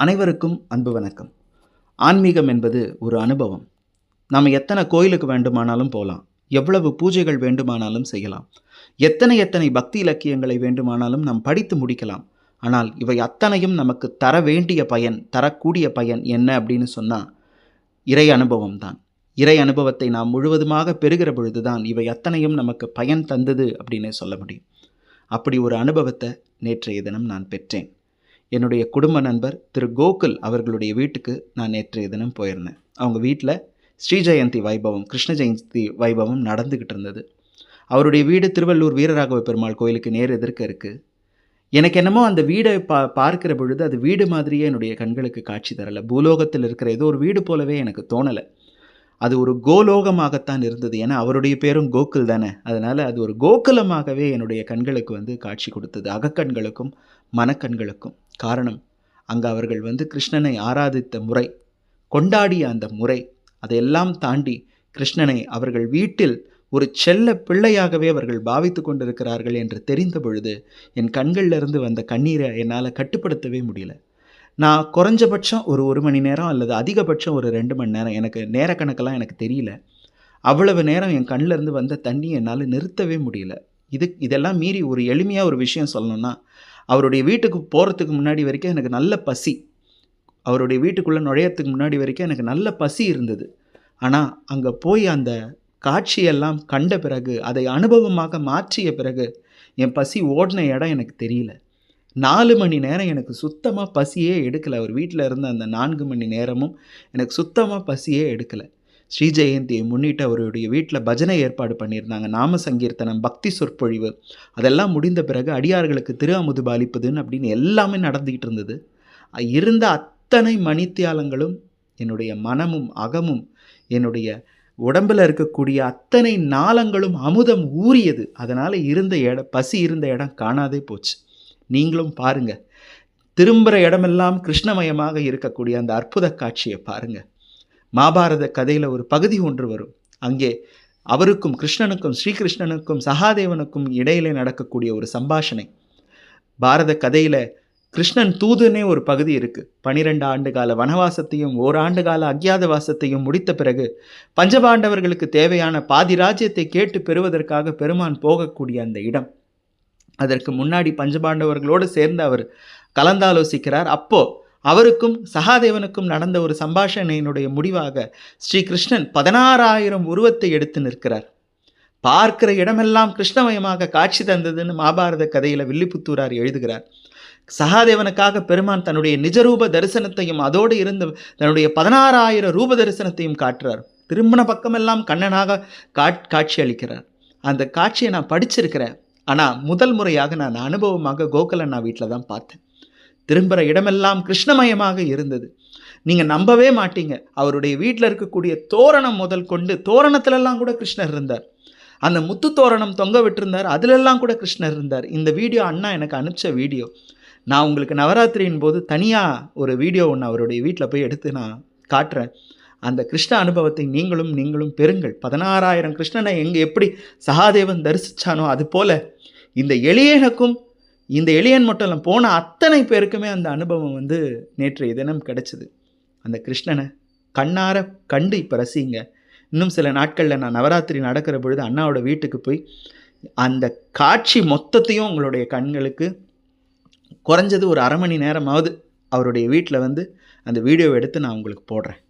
அனைவருக்கும் அன்பு வணக்கம். ஆன்மீகம் என்பது ஒரு அனுபவம். நாம் எத்தனை கோயிலுக்கு வேண்டுமானாலும் போகலாம் எவ்வளவு பூஜைகள் வேண்டுமானாலும் செய்யலாம். எத்தனை எத்தனை பக்தி இலக்கியங்களை வேண்டுமானாலும் நாம் படித்து முடிக்கலாம். ஆனால் இவை அத்தனையும் நமக்கு தர வேண்டிய பயன் தரக்கூடிய பயன் என்ன அப்படின்னு சொன்னால் இறை அனுபவம் தான். இறை அனுபவத்தை நாம் முழுவதுமாக பெறுகிற பொழுதுதான் இவை அத்தனையும் நமக்கு பயன் தந்தது அப்படின்னு சொல்ல முடியும். அப்படி ஒரு அனுபவத்தை நேற்றைய தினம் நான் பெற்றேன். என்னுடைய குடும்ப நண்பர் திரு கோகுல் அவர்களுடைய வீட்டுக்கு நான் நேற்றைய தினம் போயிருந்தேன். அவங்க வீட்டில் ஸ்ரீ ஜெயந்தி வைபவம் கிருஷ்ண ஜெயந்தி வைபவம் நடந்துக்கிட்டு இருந்தது. அவருடைய வீடு திருவள்ளூர் வீரராகவ பெருமாள் கோயிலுக்கு நேர் எதிர்க்க இருக்குது எனக்கு என்னமோ அந்த வீடை பா பார்க்கிற பொழுது அது வீடு மாதிரியே என்னுடைய கண்களுக்கு காட்சி தரலை. பூலோகத்தில் இருக்கிற ஏதோ ஒரு வீடு போலவே எனக்கு தோணலை. அது ஒரு கோலோகமாகத்தான் இருந்தது. ஏன்னா அவருடைய பேரும் கோகுல் தானே. அதனால் அது ஒரு கோகுலமாகவே என்னுடைய கண்களுக்கு வந்து காட்சி கொடுத்தது. அகக்கண்களுக்கும் மனக்கண்களுக்கும். காரணம் அங்கே அவர்கள் வந்து கிருஷ்ணனை ஆராதித்த முறை கொண்டாடிய அந்த முறை அதையெல்லாம் தாண்டி கிருஷ்ணனை அவர்கள் வீட்டில் ஒரு செல்ல பிள்ளையாகவே அவர்கள் பாவித்து கொண்டிருக்கிறார்கள் என்று தெரிந்த பொழுது என் கண்களிலிருந்து வந்த கண்ணீரை என்னால் கட்டுப்படுத்தவே முடியல. நான் குறைஞ்சபட்சம் ஒரு ஒரு மணி நேரம் அல்லது அதிகபட்சம் ஒரு ரெண்டு மணி நேரம் எனக்கு நேரக்கணக்கெல்லாம் எனக்கு தெரியல. அவ்வளவு நேரம் என் கண்ணிலேருந்து வந்த தண்ணி என்னால் நிறுத்தவே முடியல. இது இதெல்லாம் மீறி ஒரு எளிமையாக ஒரு விஷயம் சொல்லணும்னா அவருடைய வீட்டுக்கு போகிறதுக்கு முன்னாடி வரைக்கும் எனக்கு நல்ல பசி. அவருடைய வீட்டுக்குள்ளே நுழையத்துக்கு முன்னாடி வரைக்கும் எனக்கு நல்ல பசி இருந்தது. ஆனால் அங்கே போய் அந்த காட்சியெல்லாம் கண்ட பிறகு அதை அனுபவமாக மாற்றிய பிறகு என் பசி ஓடின இடம் எனக்கு தெரியல. நாலு மணி நேரம் எனக்கு சுத்தமாக பசியே எடுக்கலை. அவர் வீட்டில் இருந்த அந்த நான்கு மணி நேரமும் எனக்கு சுத்தமாக பசியே எடுக்கலை. ஸ்ரீ ஜெயந்தியை முன்னிட்டு அவருடைய வீட்டில் பஜனை ஏற்பாடு பண்ணியிருந்தாங்க. நாம சங்கீர்த்தனம் பக்தி சொற்பொழிவு அதெல்லாம் முடிந்த பிறகு அடியார்களுக்கு திரு அமுது பாலிப்பதுன்னு அப்படின்னு எல்லாமே நடந்துக்கிட்டு இருந்தது. இருந்த அத்தனை மணித்தியாலங்களும் என்னுடைய மனமும் அகமும் என்னுடைய உடம்பில் இருக்கக்கூடிய அத்தனை நாளங்களும் அமுதம் ஊறியது. அதனால் இருந்த இடம் பசி இருந்த இடம் காணாதே போச்சு. நீங்களும் பாருங்கள் திரும்புகிற இடமெல்லாம் கிருஷ்ணமயமாக இருக்கக்கூடிய அந்த அற்புத காட்சியை பாருங்கள் மாபாரத கதையில் ஒரு பகுதி ஒன்று வரும். அங்கே அவருக்கும் கிருஷ்ணனுக்கும் ஸ்ரீகிருஷ்ணனுக்கும் சகாதேவனுக்கும் இடையிலே நடக்கக்கூடிய ஒரு சம்பாஷணை. பாரத கதையில் கிருஷ்ணன் தூதுன்னே ஒரு பகுதி இருக்குது பனிரெண்டு ஆண்டு கால வனவாசத்தையும் ஓராண்டு கால அக்ஞாத வாசத்தையும் முடித்த பிறகு பஞ்சபாண்டவர்களுக்கு தேவையான பாதி ராஜ்யத்தை கேட்டு பெறுவதற்காக பெருமான் போகக்கூடிய அந்த இடம். அதற்கு முன்னாடி பஞ்சபாண்டவர்களோடு சேர்ந்து அவர் கலந்தாலோசிக்கிறார். அப்போது அவருக்கும் சகாதேவனுக்கும் நடந்த ஒரு சம்பாஷணையினுடைய முடிவாக ஸ்ரீகிருஷ்ணன் பதினாறாயிரம் உருவத்தை எடுத்து நிற்கிறார். பார்க்கிற இடமெல்லாம் கிருஷ்ணமயமாக காட்சி தந்ததுன்னு மாபாரத கதையில் வில்லிபுத்தூரார் எழுதுகிறார். சகாதேவனுக்காக பெருமான் தன்னுடைய நிஜரூப தரிசனத்தையும் அதோடு இருந்து தன்னுடைய பதினாறாயிரம் ரூப தரிசனத்தையும் காட்டுறார். திருமண பக்கமெல்லாம் கண்ணனாக காட் காட்சி அளிக்கிறார். அந்த காட்சியை நான் படிச்சிருக்கிறேன். ஆனால் முதல் முறையாக நான் அனுபவமாக கோகுலண்ணா வீட்டில் தான் பார்த்தேன். திரும்புகிற இடமெல்லாம் கிருஷ்ணமயமாக இருந்தது. நீங்கள் நம்பவே மாட்டீங்க. அவருடைய வீட்டில் இருக்கக்கூடிய தோரணம் முதல் கொண்டு தோரணத்திலெல்லாம் கூட கிருஷ்ணர் இருந்தார். அந்த முத்து தோரணம் தொங்க விட்டிருந்தார். அதிலெல்லாம் கூட கிருஷ்ணர் இருந்தார். இந்த வீடியோ அண்ணா எனக்கு அனுப்பிச்ச வீடியோ. நான் உங்களுக்கு நவராத்திரியின் போது தனியாக ஒரு வீடியோ ஒன்று அவருடைய வீட்டில் போய் எடுத்து நான் காட்டுறேன். அந்த கிருஷ்ண அனுபவத்தை நீங்களும் நீங்களும் பெறுங்கள். பதினாறாயிரம் கிருஷ்ணனை எங்கே எப்படி சகாதேவன் தரிசித்தானோ அது போல் இந்த எளியனுக்கும் இந்த எளியன் மட்டும் இல்லை போன அத்தனை பேருக்குமே அந்த அனுபவம் வந்து நேற்றைய தினம் கிடச்சிது. அந்த கிருஷ்ணனை கண்ணார கண்டு இப்போ ரசிங்க. இன்னும் சில நாட்களில் நான் நவராத்திரி நடக்கிற பொழுது அண்ணாவோட வீட்டுக்கு போய் அந்த காட்சி மொத்தத்தையும் உங்களுடைய கண்களுக்கு குறைஞ்சது ஒரு அரை மணி நேரமாவது அவருடைய வீட்டில் வந்து அந்த வீடியோவை எடுத்து நான் உங்களுக்கு போடுறேன்.